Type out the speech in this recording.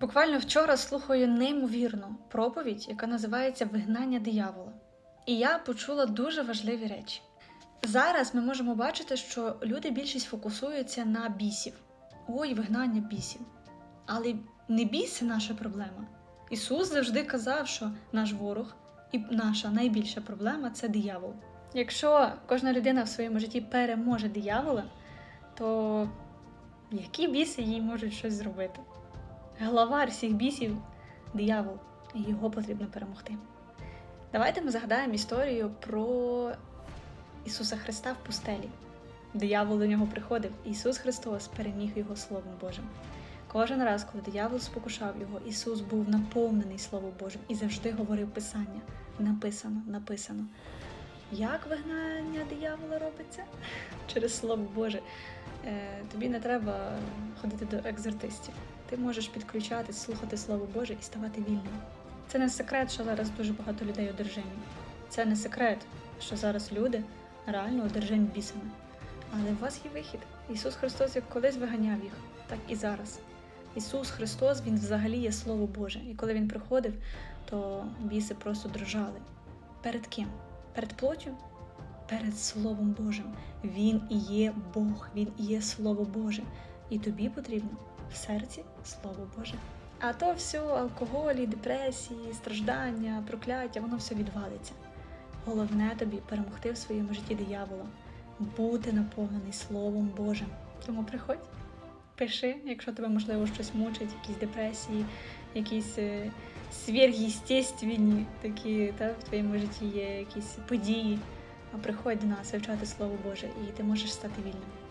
Буквально вчора слухаю неймовірну проповідь, яка називається Вигнання диявола. І я почула дуже важливі речі. Зараз ми можемо бачити, що люди більшість фокусуються на бісів. Ой, вигнання бісів. Але не біси наша проблема. Ісус завжди казав, що наш ворог і наша найбільша проблема це диявол. Якщо кожна людина в своєму житті переможе диявола, то які біси їй можуть щось зробити? Главар всіх бісів диявол, і його потрібно перемогти. Давайте ми згадаємо історію про Ісуса Христа в пустелі. Диявол до нього приходив, Ісус Христос переміг його Словом Божим. Кожен раз, коли диявол спокушав його, Ісус був наповнений Словом Божим і завжди говорив Писання. Написано, написано. Як вигнання диявола робиться? Через Слово Боже. Е, тобі не треба ходити до екзортистів. Ти можеш підключатись, слухати Слово Боже і ставати вільним. Це не секрет, що зараз дуже багато людей одержимі. Це не секрет, що зараз люди реально одержимі бісами. Але у вас є вихід. Ісус Христос як колись виганяв їх, так і зараз. Ісус Христос, Він взагалі є Слово Боже. І коли Він приходив, то біси просто дрожали. Перед ким? Перед плоттю? Перед Словом Божим. Він і є Бог, Він і є Слово Боже. І тобі потрібно в серці Слово Боже. А то все алкоголі, депресії, страждання, прокляття, воно все відвалиться. Головне тобі перемогти в своєму житті диявола, бути наповнений Словом Божим. Тому приходь, пиши, якщо тебе можливо щось мучить, якісь депресії, якісь е, сверхъестественні такі та, в твоєму житті є якісь події. Приходь до нас вивчати Слово Боже, і ти можеш стати вільним.